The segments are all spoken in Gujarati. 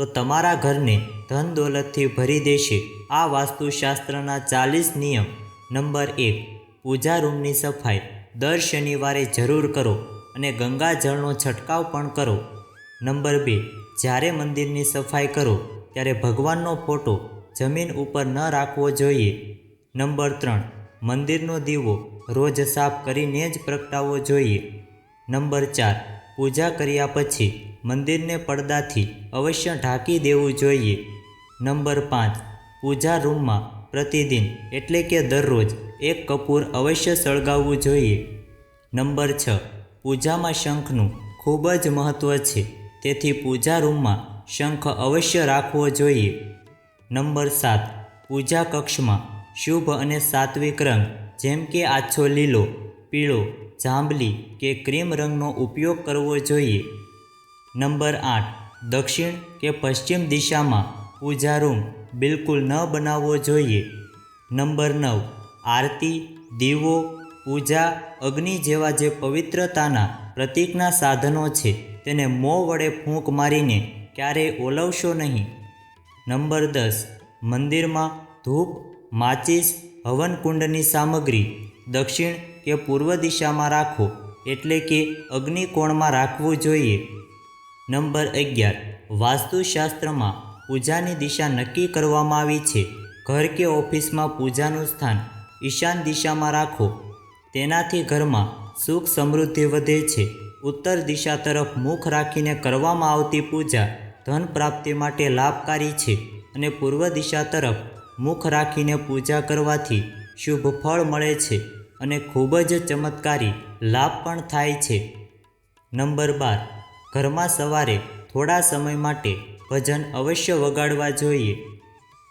તો તમારા ઘરને ધન દોલતથી ભરી દેશે. આ વાસ્તુશાસ્ત્રના ચાલીસ નિયમ. નંબર એક, પૂજા રૂમની સફાઈ. દર શનિવારે જરૂર કરો અને ગંગાજળનો છંટકાવ પણ કરો. નંબર બે, જ્યારે મંદિરની સફાઈ કરો, ત્યારે ભગવાનનો ફોટો જમીન ઉપર ન રાખવો જોઈએ. નંબર ત્રણ, મંદિરનો દીવો રોજ સાફ કરીને જ પ્રગટાવવો જોઈએ. નંબર ચાર, પૂજા કર્યા પછી મંદિરને પડદાથી અવશ્ય ઢાંકી દેવું જોઈએ. નંબર પાંચ. પૂજા રૂમમાં પ્રતિદિન એટલે કે દરરોજ એક કપૂર અવશ્ય સળગાવવું જોઈએ. નંબર છ. પૂજામાં શંખનું ખૂબ જ મહત્ત્વ છે. તેથી પૂજા રૂમમાં શંખ અવશ્ય રાખવો જોઈએ. નંબર સાત. પૂજા કક્ષમાં શુભ અને સાત્વિક રંગ જેમ કે આછો લીલો, પીળો, જાંબલી કે ક્રીમ રંગનો ઉપયોગ કરવો જોઈએ. નંબર આઠ, દક્ષિણ કે પશ્ચિમ દિશામાં પૂજા રૂમ બિલકુલ ન બનાવવો જોઈએ. નંબર નવ, આરતી, દીવો, પૂજા, અગ્નિ જેવા જે પવિત્રતાના પ્રતીકના સાધનો છે, તેને મોં વડે ફૂંક મારીને ક્યારેય ઓલવશો નહીં. નંબર દસ, મંદિરમાં ધૂપ, માચિસ, હવનકુંડની સામગ્રી દક્ષિણ કે પૂર્વ દિશામાં રાખો, એટલે કે અગ્નિકોણમાં રાખવું જોઈએ. નંબર અગિયાર. વાસ્તુશાસ્ત્રમાં પૂજાની દિશા નક્કી કરવામાં આવી છે. ઘર કે ઓફિસમાં પૂજાનું સ્થાન ઈશાન દિશામાં રાખો. તેનાથી ઘરમાં સુખ સમૃદ્ધિ વધે છે. ઉત્તર દિશા તરફ મુખ રાખીને કરવામાં આવતી પૂજા ધન પ્રાપ્તિ માટે લાભકારી છે અને પૂર્વ દિશા તરફ મુખ રાખીને પૂજા કરવાથી શુભ ફળ મળે છે અને ખૂબ જ ચમત્કારી લાભ પણ થાય છે. નંબર બાર. ઘરમાં સવારે થોડા સમય માટે ભજન અવશ્ય વગાડવા જોઈએ.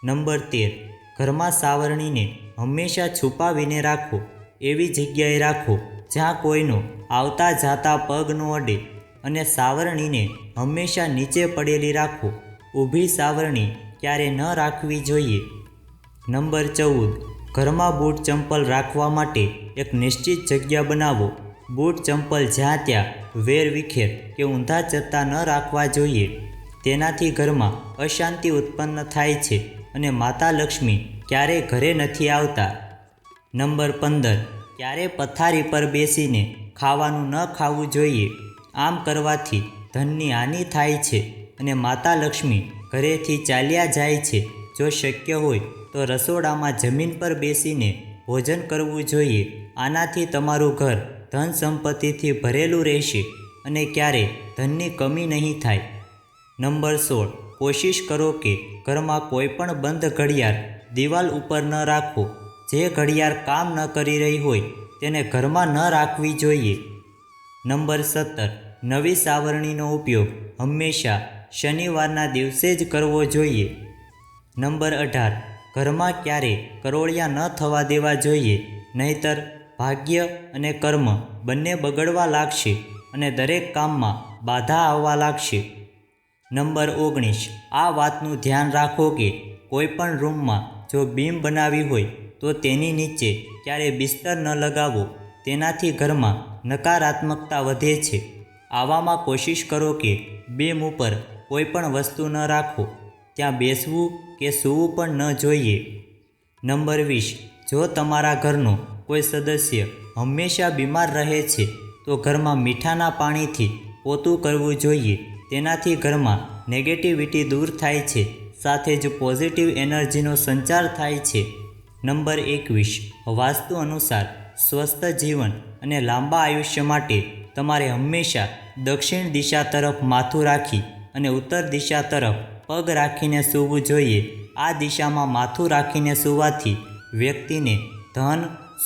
નંબર તેર. ઘરમાં સાવરણીને હંમેશા છુપાવીને રાખો. એવી જગ્યાએ રાખો જ્યાં કોઈનો આવતા જાતા પગ ન અડે અને સાવરણીને હંમેશા નીચે પડેલી રાખો. ઊભી સાવરણી ક્યારે ન રાખવી જોઈએ. નંબર ચૌદ. ઘરમાં બૂટ ચંપલ રાખવા માટે એક નિશ્ચિત જગ્યા બનાવો. બૂટ ચંપલ જ્યાં ત્યાં વેર વિખેર કે ઊંધા જતા ન રાખવા જોઈએ. તેનાથી ઘરમાં અશાંતિ ઉત્પન્ન થાય છે અને માતા લક્ષ્મી ક્યારેય ઘરે નથી આવતા. નંબર પંદર. ક્યારે પથારી પર બેસીને ખાવાનું ન ખાવું જોઈએ. આમ કરવાથી ધનની હાનિ થાય છે અને માતા લક્ષ્મી ઘરેથી ચાલ્યા જાય છે. જો શક્ય હોય તો રસોડામાં જમીન પર બેસીને ભોજન કરવું જોઈએ. આનાથી તમારું ઘર ધન સંપત્તિથી ભરેલું રહેશે અને ક્યારે ધનની કમી નહીં થાય. નંબર સોળ. કોશિશ કરો કે ઘરમાં કોઈ પણ બંધ ઘડિયાળ દિવાલ ઉપર ન રાખો. જે ઘડિયાળ કામ ન કરી રહી હોય તેને ઘરમાં ન રાખવી જોઈએ. નંબર સત્તર. નવી સાવરણીનો ઉપયોગ હંમેશા શનિવારના દિવસે જ કરવો જોઈએ. નંબર અઢાર. ઘરમાં ક્યારે કરોળિયા ન થવા દેવા જોઈએ, નહીતર ભાગ્ય અને કર્મ બંને બગડવા લાગશે અને દરેક કામમાં બાધા આવવા લાગશે. નંબર ઓગણીસ. આ વાતનું ધ્યાન રાખો કે કોઈ પણ રૂમમાં જો બીમ બનાવી હોય તો તેની નીચે ક્યારે બિસ્તર ન લગાવો. તેનાથી ઘરમાં નકારાત્મકતા વધે છે. આવામાં કોશિશ કરો કે બીમ ઉપર કોઈ પણ વસ્તુ ન રાખો. ત્યાં બેસવું કે સૂવું પણ ન જોઈએ. નંબર વીસ. જો તમારા ઘરનો કોઈ સદસ્ય હંમેશા બીમાર રહે છે, તો ઘરમાં મીઠાના પાણીથી પોતું કરવું જોઈએ. તેનાથી ઘરમાં નેગેટિવિટી દૂર થાય છે, સાથે જ પોઝિટિવ એનર્જીનો સંચાર થાય છે. નંબર એકવીસ, વાસ્તુ અનુસાર સ્વસ્થ જીવન અને લાંબા આયુષ્ય માટે તમારે હંમેશા દક્ષિણ દિશા તરફ માથું રાખી અને ઉત્તર દિશા તરફ પગ રાખીને સૂવું જોઈએ. આ દિશામાં માથું રાખીને સૂવાથી વ્યક્તિને ધન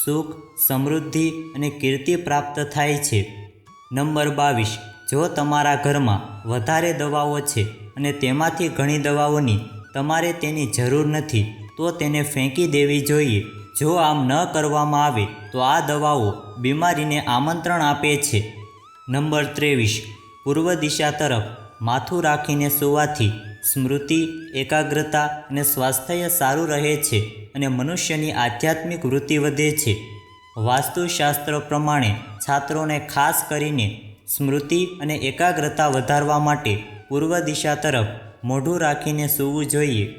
સુખ, સમૃદ્ધિ અને કીર્તિ પ્રાપ્ત થાય છે. નંબર બાવીસ. જો તમારા ઘરમાં વધારે દવાઓ છે અને તેમાંથી ઘણી દવાઓની તમારે તેની જરૂર નથી, તો તેને ફેંકી દેવી જોઈએ. જો આમ ન કરવામાં આવે, તો આ દવાઓ બીમારીને આમંત્રણ આપે છે. નંબર ત્રેવીસ. પૂર્વ દિશા તરફ માથું રાખીને સૂવાથી સ્મૃતિ, એકાગ્રતા અને સ્વાસ્થ્ય સારું રહે છે અને મનુષ્યની આધ્યાત્મિક વૃત્તિ વધે છે. વાસ્તુશાસ્ત્ર પ્રમાણે છાત્રોને ખાસ કરીને સ્મૃતિ અને એકાગ્રતા વધારવા માટે પૂર્વ દિશા તરફ મોઢું રાખીને સૂવું જોઈએ.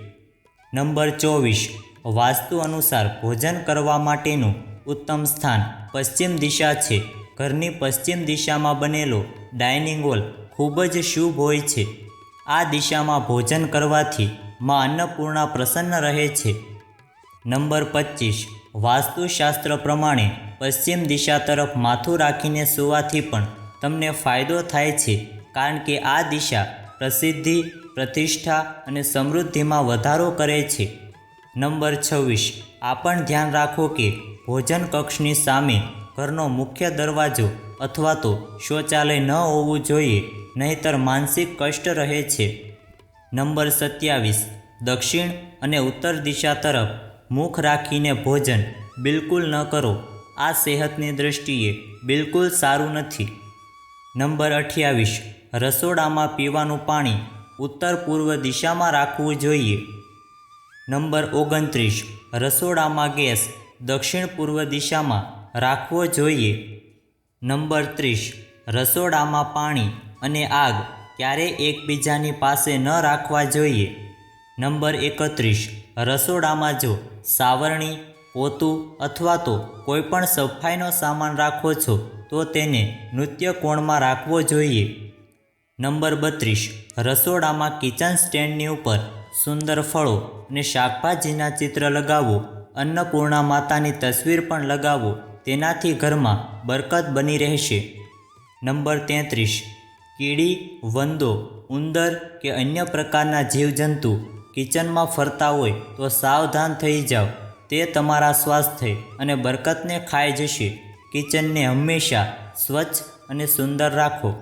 નંબર ચોવીસ. વાસ્તુ અનુસાર ભોજન કરવા માટેનું ઉત્તમ સ્થાન પશ્ચિમ દિશા છે. ઘરની પશ્ચિમ દિશામાં બનેલો ડાઇનિંગ હોલ ખૂબ જ શુભ હોય છે. આ દિશામાં ભોજન કરવાથી માં અન્નપૂર્ણા પ્રસન્ન રહે છે. નંબર પચીસ. વાસ્તુશાસ્ત્ર પ્રમાણે પશ્ચિમ દિશા તરફ માથું રાખીને સૂવાથી પણ તમને ફાયદો થાય છે, કારણ કે આ દિશા પ્રસિદ્ધિ, પ્રતિષ્ઠા અને સમૃદ્ધિમાં વધારો કરે છે. નંબર છવ્વીસ. આ પણ ધ્યાન રાખો કે ભોજન કક્ષની સામે ઘરનો મુખ્ય દરવાજો અથવા તો શૌચાલય ન હોવું જોઈએ. નહીંતર માનસિક કષ્ટ રહે છે. નંબર સત્યાવીસ. દક્ષિણ અને ઉત્તર દિશા તરફ મુખ રાખીને ભોજન બિલકુલ ન કરો. આ સેહતની દૃષ્ટિએ બિલકુલ સારું નથી. નંબર અઠ્યાવીસ. રસોડામાં પીવાનું પાણી ઉત્તર પૂર્વ દિશામાં રાખવું જોઈએ. નંબર ઓગણત્રીસ. રસોડામાં ગેસ દક્ષિણ પૂર્વ દિશામાં રાખવો જોઈએ. નંબર ત્રીસ. રસોડામાં પાણી અને આગ ક્યારેય એકબીજાની પાસે ન રાખવા જોઈએ? નંબર એકત્રીસ. રસોડામાં જો સાવરણી, પોતું અથવા તો કોઈપણ સફાઈનો સામાન રાખો છો, તો તેને નૃત્ય કોણમાં રાખવો જોઈએ. નંબર બત્રીસ. રસોડામાં કિચન સ્ટેન્ડની ઉપર સુંદર ફળો અને શાકભાજીના ચિત્ર લગાવો. અન્નપૂર્ણા માતાની તસવીર પણ લગાવો. તેનાથી ઘરમાં બરકત બની રહેશે. નંબર તેત્રીસ. કીડી, વંદો, ઉંદર કે અન્ય પ્રકારના જીવજંતુ કિચનમાં ફરતા હોય તો સાવધાન થઈ જાઓ તે તમારા સ્વાસ્થ્ય અને બરકતને ખાઈ જશે. કિચનને હંમેશા સ્વચ્છ અને સુંદર રાખો.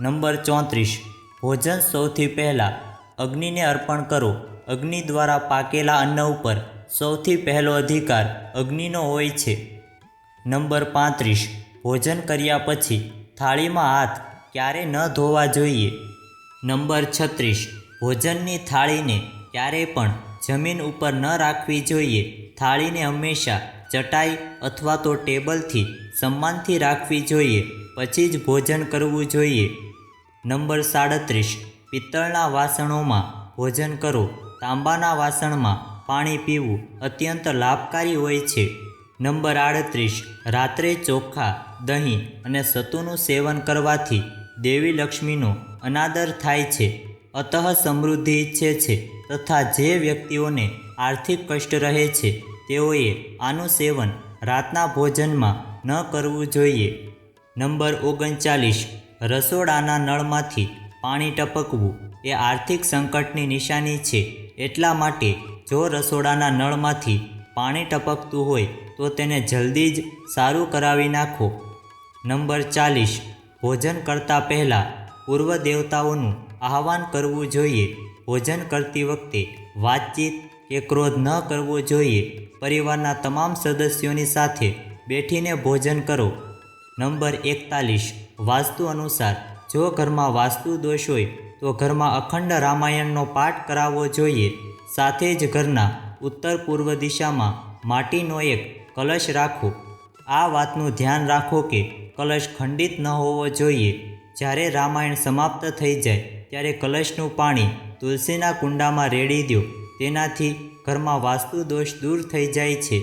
નંબર ચોત્રીસ. ભોજન સૌથી પહેલાં અગ્નિને અર્પણ કરો. અગ્નિ દ્વારા પાકેલા અન્ન ઉપર સૌથી પહેલો અધિકાર અગ્નિનો હોય છે. નંબર પાંત્રીસ. ભોજન કર્યા પછી થાળીમાં હાથ ક્યારે ન ધોવા જોઈએ? નંબર છત્રીસ. ભોજનની થાળીને ક્યારેય પણ જમીન ઉપર ન રાખવી જોઈએ. થાળીને હંમેશા ચટાઈ અથવા તો ટેબલથી સન્માનથી રાખવી જોઈએ. પછી જ ભોજન કરવું જોઈએ. નંબર સાડત્રીસ. પિત્તળના વાસણોમાં ભોજન કરો. તાંબાના વાસણમાં પાણી પીવું અત્યંત લાભકારી હોય છે. નંબર આડત્રીસ. રાત્રે ચોખા, દહીં અને સતુનું સેવન કરવાથી દેવી લક્ષ્મીનો અનાદર થાય છે, અતઃ સમૃદ્ધિ ઈચ્છે છે તથા જે વ્યક્તિઓને આર્થિક કષ્ટ રહે છે, તેઓએ આનું સેવન રાતના ભોજનમાં ન કરવું જોઈએ. નંબર ઓગણચાલીસ. રસોડાના નળમાંથી પાણી ટપકવું એ આર્થિક સંકટની નિશાની છે, એટલા માટે જો રસોડાના નળમાંથી પાણી ટપકતું હોય તો તેને જલ્દી જ સારું કરાવી નાખો. નંબર ચાલીસ. ભોજન કરતાં પહેલાં પૂર્વ દેવતાઓનું આહવાન કરવું જોઈએ. ભોજન કરતી વખતે વાતચીત કે ક્રોધ ન કરવો જોઈએ. પરિવારના તમામ સદસ્યોની સાથે બેઠીને ભોજન કરો. નંબર એકતાલીસ. વાસ્તુ અનુસાર જો ઘરમાં વાસ્તુ દોષ હોય, તો ઘરમાં અખંડ રામાયણનો પાઠ કરાવવો જોઈએ. સાથે જ ઘરના ઉત્તર પૂર્વ દિશામાં માટીનો એક કલશ રાખો. આ વાતનું ધ્યાન રાખો કે કલશ ખંડિત ન હોવો જોઈએ. જ્યારે રામાયણ સમાપ્ત થઈ જાય, ત્યારે કલશનું પાણી તુલસીના કુંડામાં રેડી દો. તેનાથી ઘરમાં વાસ્તુ દોષ દૂર થઈ જાય છે.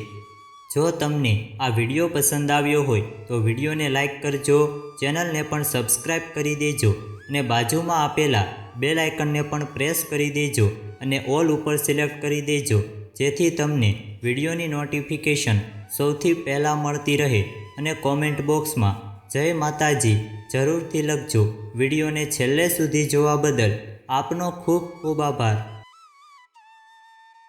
જો તમને આ વીડિયો પસંદ આવ્યો હોય, તો વિડીયોને લાઇક કરજો, ચેનલને પણ સબસ્ક્રાઈબ કરી દેજો અને બાજુમાં આપેલા બેલ આઇકનને પણ પ્રેસ કરી દેજો અને ઓલ ઉપર સિલેક્ટ કરી દેજો, જેથી તમને વિડીયોની નોટિફિકેશન સૌથી પહેલાં મળતી રહે. અને કોમેન્ટ બોક્સમાં, જય માતાજી, જરૂરથી લખજો. વિડીયોને છેલ્લે સુધી જોવા બદલ આપનો ખૂબ ખૂબ આભાર.